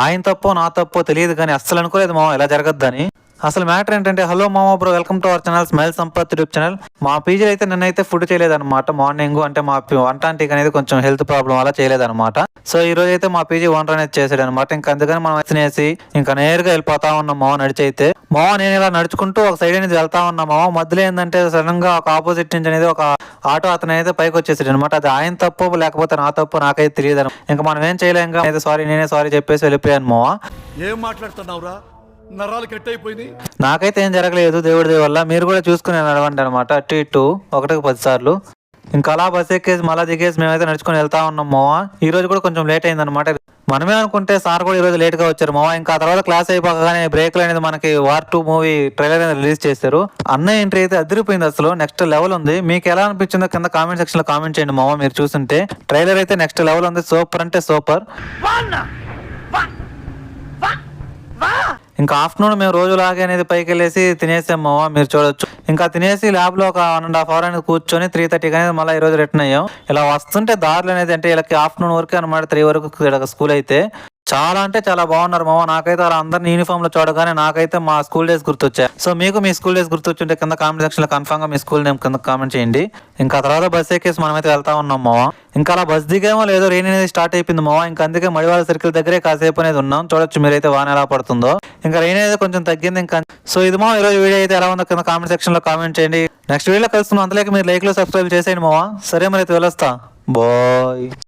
ఆయన తప్పో నా తప్పో తెలియదు కానీ అస్సలు అనుకోలేదు మా ఇలా జరగద్దని. అసలు మ్యాటర్ ఏంటంటే హలో మామా bro welcome to our channel smile Sampath YouTube channel. మా పీజీ అయితే నిన్నైతే ఫుడ్ చేయలేదన్నమాట. మార్నింగ్ అంటే మా వంటాంటికి అనేది కొంచెం హెల్త్ ప్రాబ్లం అలా చేయలేదన్నమాట. సో ఈ రోజు అయితే మా పీజీ వంట అనేది చేసాడు అనమాట ఇంకా అందుకని మనం తినేసి ఇంకా నేరుగా వెళ్ళిపోతా ఉన్నాం మామ నడిచి అయితే. మామ నేను ఇలా నడుచుకుంటూ ఒక సైడ్ అనేది వెళ్తా ఉన్నా. మామ మధ్యలో ఏంటంటే సడన్గా ఒక ఆపోజిట్ నుంచి అనేది ఒక ఆటో అతను అయితే పైకి వచ్చేసాడు అనమాట అది ఆయన తప్పు లేకపోతే నా తప్పు నాకైతే తెలియదు ఇంకా మనం ఏం చేయలేం సారీ నేనే సారీ చెప్పేసి వెళ్ళిపోయాను మామ. ఏం మాట్లాడుతున్నావురా? నరాలు కట్ అయిపోయింది నాకైతే ఏం జరగలేదు దేవుడి దయ వల్ల. మీరు కూడా చూసుకుని నడవండి అనమాట అటు ఇటు ఒకటికి పది సార్లు. ఇంకా అలా బస్ ఎక్కేసి మళ్ళా దిగేసి మేమైతే నడుచుకొని వెళ్తా ఉన్నాం మావా. ఈ రోజు కూడా కొంచెం లేట్ అయింది అనమాట మనమే అనుకుంటే సార్ కూడా ఈ రోజు లేట్గా వచ్చారు మావా. ఇంకా ఆ తర్వాత క్లాస్ అయిపోగానే బ్రేక్ అనేది మనకి వార్ టూ మూవీ ట్రైలర్ అనేది రిలీజ్ చేశారు. అన్న ఎంట్రీ అయితే అదిరిపోయింది అసలు. నెక్స్ట్ లెవెల్ ఉంది. మీకు ఎలా అనిపించిందో కింద కామెంట్ సెక్షన్లో కామెంట్ చేయండి మావా. మీరు చూస్తుంటే ట్రైలర్ అయితే నెక్స్ట్ లెవెల్ ఉంది. సూపర్ అంటే సూపర్. ఇంకా ఆఫ్టర్నూన్ మేము రోజులాగే అనేది పైకి వెళ్ళేసి తినేసాము మీరు చూడొచ్చు. ఇంకా తినేసి ల్యాబ్లో ఒక వన్ అండ్ హాఫ్ అవర్ అనేది కూర్చొని త్రీ థర్టీకి అనేది మళ్ళీ ఈ రోజు రిటర్న్ అయ్యాం. ఇలా వస్తుంటే దారులు అనేది అంటే వీళ్ళకి ఆఫ్టర్నూన్ వరకు అనమాట త్రీ వరకు ఇక్కడ స్కూల్ అయితే. చాలా అంటే చాలా బాగున్నారు మామ. నాకైతే అలా అందరిని యూనిఫామ్లో చూడగానే నాకైతే మా స్కూల్ డేస్ గుర్తొచ్చాయి. సో మీకు మీ స్కూల్ డేస్ గుర్తొచ్చుంటే కింద కామెంట్ సెక్షన్లో గా మీ స్కూల్ నేమ్ కింద కామెంట్ చేయండి. ఇంకా తర్వాత బస్ ఎక్కేసి మనమైతే వెళ్తా ఉన్నాం మామ. ఇంకా అలా బస్ దిగేమో లేదో రెయిన్ అనేది స్టార్ట్ అయిపోయింది మామ. ఇంకా అందుకే మడివాళ్ళ సర్కిల్ దగ్గరే కాసేపు అనేది ఉన్నాం. చూడొచ్చు మీరైతే వాన ఎలా పడుతుందో. ఇంకా రెయిన్ అనేది కొంచెం తగ్గింది ఇంకా. సో ఇది మా ఈరోజు వీడియో అయితే ఎలా ఉందో కింద కామెంట్ సెక్షన్లో కామెంట్ చేయండి. నెక్స్ట్ వీడియోలో కలుస్తున్నాం అంతలేక మీరు లైక్లో సబ్స్క్రైబ్ చేసేయండి మామ. సరే మరి అయితే వెళ్ళొస్తా. బాయ్